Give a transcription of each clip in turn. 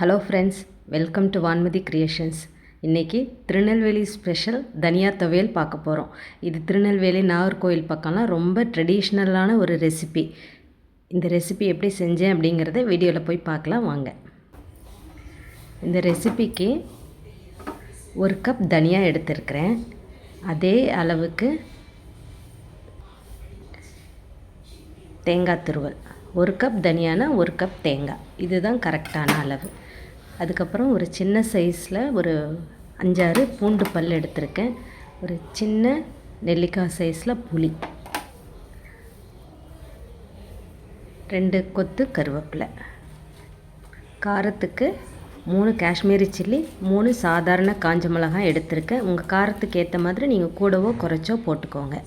Hello friends welcome to Vanmathi creations இன்றைக்கி Tirunelveli special தனியா துவையல் பார்க்க போகிறோம் இது திருநெல்வேலி நாகர்கோவில் பக்கம்லாம் ரொம்ப ட்ரெடிஷ்னலான ஒரு ரெசிபி இந்த ரெசிபி எப்படி செஞ்சேன் அப்படிங்கிறத வீடியோவில் போய் பார்க்கலாம் வாங்க. இந்த ரெசிபிக்கு ஒரு கப் தனியா எடுத்திருக்கிறேன். அதே அளவுக்கு தேங்காய் துருவல். ஒரு கப் தனியானா ஒரு கப் தேங்காய். இதுதான் கரெக்டான அளவு. அதுக்கப்புறம் ஒரு சின்ன சைஸில் ஒரு அஞ்சாறு பூண்டு பல் எடுத்திருக்கேன். ஒரு சின்ன நெல்லிக்காய் சைஸில் புளி. ரெண்டு கொத்து கருவேப்பிலை. காரத்துக்கு மூணு காஷ்மீரி சில்லி மூணு சாதாரண காஞ்ச மிளகாய் எடுத்திருக்கேன். உங்கள் காரத்துக்கு ஏற்ற மாதிரி நீங்கள் கூடவோ குறைச்சோ போட்டுக்கோங்க.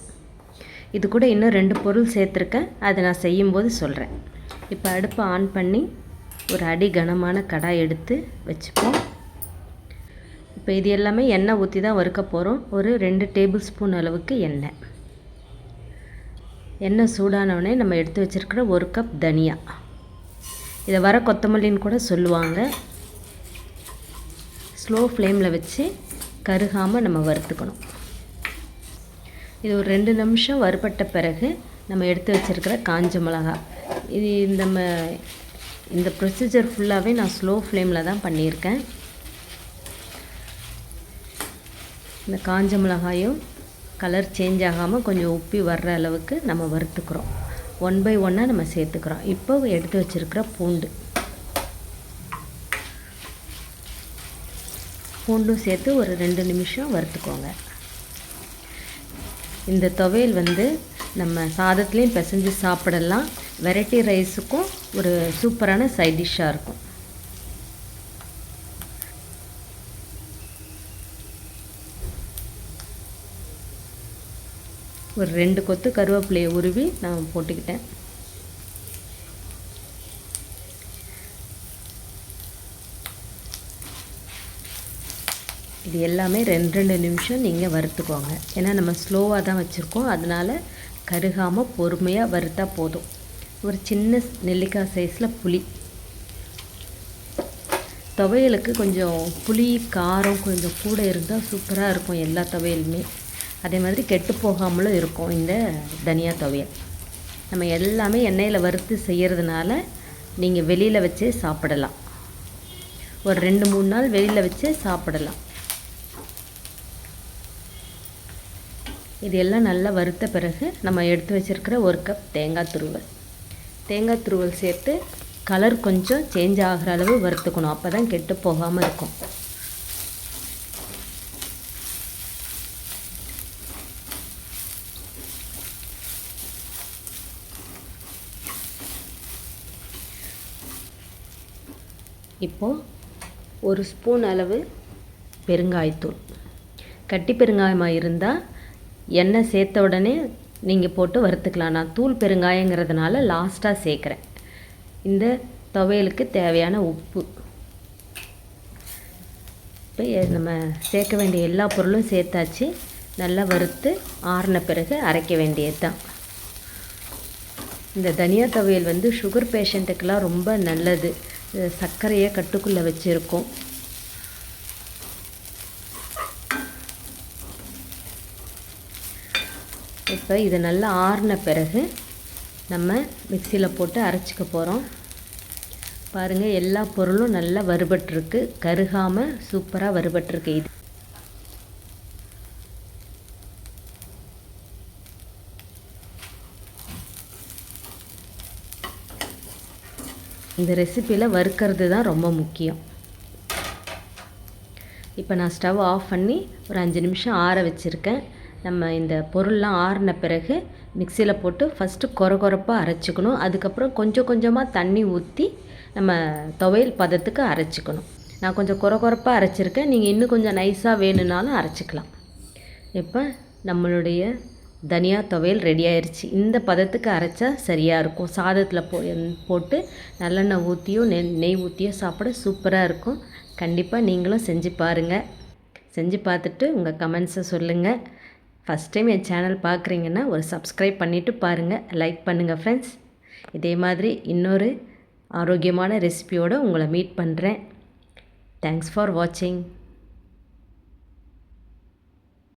இது கூட இன்னும் ரெண்டு பொருள் சேர்த்துருக்கேன். அதை நான் செய்யும்போது சொல்கிறேன் இப்போ அடுப்பை ஆன் பண்ணி ஒரு அடி கனமான கடாய் எடுத்து வச்சுப்போம். இப்போ இது எல்லாமே எண்ணெய் ஊற்றி தான் வறுக்க போகிறோம் ஒரு ரெண்டு டேபிள் ஸ்பூன் அளவுக்கு எண்ணெய். எண்ணெய் சூடானவுடனே நம்ம எடுத்து வச்சுருக்கிற ஒரு கப் தனியா. இதை வர கொத்தமல்லின்னு கூட சொல்லுவாங்க. ஸ்லோ ஃப்ளேமில் வச்சு கருகாமல் நம்ம வறுத்துக்கணும். இது ஒரு ரெண்டு நிமிஷம் வறுபட்ட பிறகு நம்ம எடுத்து வச்சுருக்கிற காஞ்ச மிளகா. இது நம்ம இந்த ப்ரொசீஜர் ஃபுல்லாகவே நான் ஸ்லோ ஃப்ளேமில் தான் பண்ணியிருக்கேன். இந்த காஞ்ச மிளகாயும் கலர் சேஞ்ச் ஆகாமல் கொஞ்சம் உப்பி வர்ற அளவுக்கு நம்ம வறுத்துக்கிறோம். ஒன் பை ஒன்னாக நம்ம சேர்த்துக்கிறோம். இப்போ எடுத்து வச்சுருக்கிற பூண்டு. பூண்டும் சேர்த்து ஒரு ரெண்டு நிமிஷம் வறுத்துக்கோங்க. இந்த துவையல் வந்து நம்ம சாதத்துலேயும் பிசைஞ்சு சாப்பிடலாம். வெரைட்டி ரைஸுக்கும் ஒரு சூப்பரான சைட் டிஷ்ஷாக இருக்கும். ஒரு ரெண்டு கொத்து கருவேப்பிலையை உருவி நான் போட்டுக்கிட்டேன். இது எல்லாமே ரெண்டு ரெண்டு நிமிஷம் நீங்கள் வறுத்துக்கோங்க. ஏன்னா நம்ம ஸ்லோவாக தான் வச்சுருக்கோம். அதனால் கருகாமல் பொறுமையாக வறுத்தா போதும். ஒரு சின்ன நெல்லிக்காய் சைஸில் புளி. துவையலுக்கு கொஞ்சம் புளி காரம் கொஞ்சம் கூட இருந்தால் சூப்பராக இருக்கும் எல்லா துவையலுமே. அதே மாதிரி கெட்டு போகாமலும் இருக்கும் இந்த தனியா துவையல். நம்ம எல்லாமே எண்ணெயில் வறுத்து செய்கிறதுனால நீங்கள் வெளியில் வச்சே சாப்பிடலாம். ஒரு ரெண்டு மூணு நாள் வெளியில் வச்சே சாப்பிடலாம். இது எல்லாம் நல்லா வறுத்த பிறகு நம்ம எடுத்து வச்சுருக்கிற ஒரு கப் தேங்காய் துருவல். தேங்காய் துருவல் சேர்த்து கலர் கொஞ்சம் சேஞ்ச் ஆகிற அளவு வறுத்துக்கணும். அப்போ தான் கெட்டு போகாமல் இருக்கும். இப்போது ஒரு ஸ்பூன் அளவு பெருங்காயத்தூள். கட்டி பெருங்காயமாக இருந்தால் எண்ணெய் சேர்த்த உடனே நீங்கள் போட்டு வறுத்துக்கலாம். நான் தூள் பெருங்காயங்கிறதுனால லாஸ்ட்டாக சேர்க்குறேன். இந்த துவையலுக்கு தேவையான உப்பு. இப்போ நம்ம சேர்க்க வேண்டிய எல்லா பொருளும் சேர்த்தாச்சு. நல்லா வறுத்து ஆறின பிறகு அரைக்க வேண்டியது தான் இந்த தனியா துவையல் வந்து சுகர் பேஷண்ட்டுக்கெலாம் ரொம்ப நல்லது. சர்க்கரையை கட்டுக்குள்ளே வச்சுருக்கோம். இப்போ இது நல்லா ஆறின பிறகு நம்ம மிக்சியில் போட்டு அரைச்சிக்க போகிறோம் பாருங்கள் எல்லா பொருளும் நல்லா வறுபட்டுருக்கு. கருகாமல் சூப்பராக வறுபட்டுருக்கு இது. இந்த ரெசிப்பியில் வறுக்கிறது தான் ரொம்ப முக்கியம். இப்போ நான் ஸ்டவ் ஆஃப் பண்ணி ஒரு அஞ்சு நிமிஷம் ஆற வச்சுருக்கேன். நம்ம இந்த பொருள்லாம் ஆறின பிறகு மிக்சியில் போட்டு ஃபஸ்ட்டு கொர கொரப்பாக அரைச்சிக்கணும். அதுக்கப்புறம் கொஞ்சம் கொஞ்சமாக தண்ணி ஊற்றி நம்ம துவையல் பதத்துக்கு அரைச்சிக்கணும். நான் கொஞ்சம் கொர கொரப்பாக அரைச்சிருக்கேன். நீங்கள் இன்னும் கொஞ்சம் நைஸாக வேணும்னாலும் அரைச்சிக்கலாம். இப்போ நம்மளுடைய தனியா துவையல் ரெடி ஆயிடுச்சு இந்த பதத்துக்கு அரைச்சா சரியாக இருக்கும். சாதத்தில் போ போட்டு நல்லெண்ணெய் ஊற்றியோ நெய் நெய் ஊற்றியோ சாப்பிட சூப்பராக இருக்கும். கண்டிப்பாக நீங்களும் செஞ்சு பாருங்கள் செஞ்சு பார்த்துட்டு உங்கள் கமெண்ட்ஸை சொல்லுங்கள் ஃபஸ்ட் டைம் என் சேனல் பார்க்குறீங்கன்னா ஒரு சப்ஸ்கிரைப் பண்ணிவிட்டு பாருங்கள் லைக் பண்ணுங்கள் ஃப்ரெண்ட்ஸ் இதே மாதிரி இன்னொரு ஆரோக்கியமான ரெசிபியோடு உங்களை மீட் பண்ணுறேன் தேங்க்ஸ் ஃபார் வாட்சிங்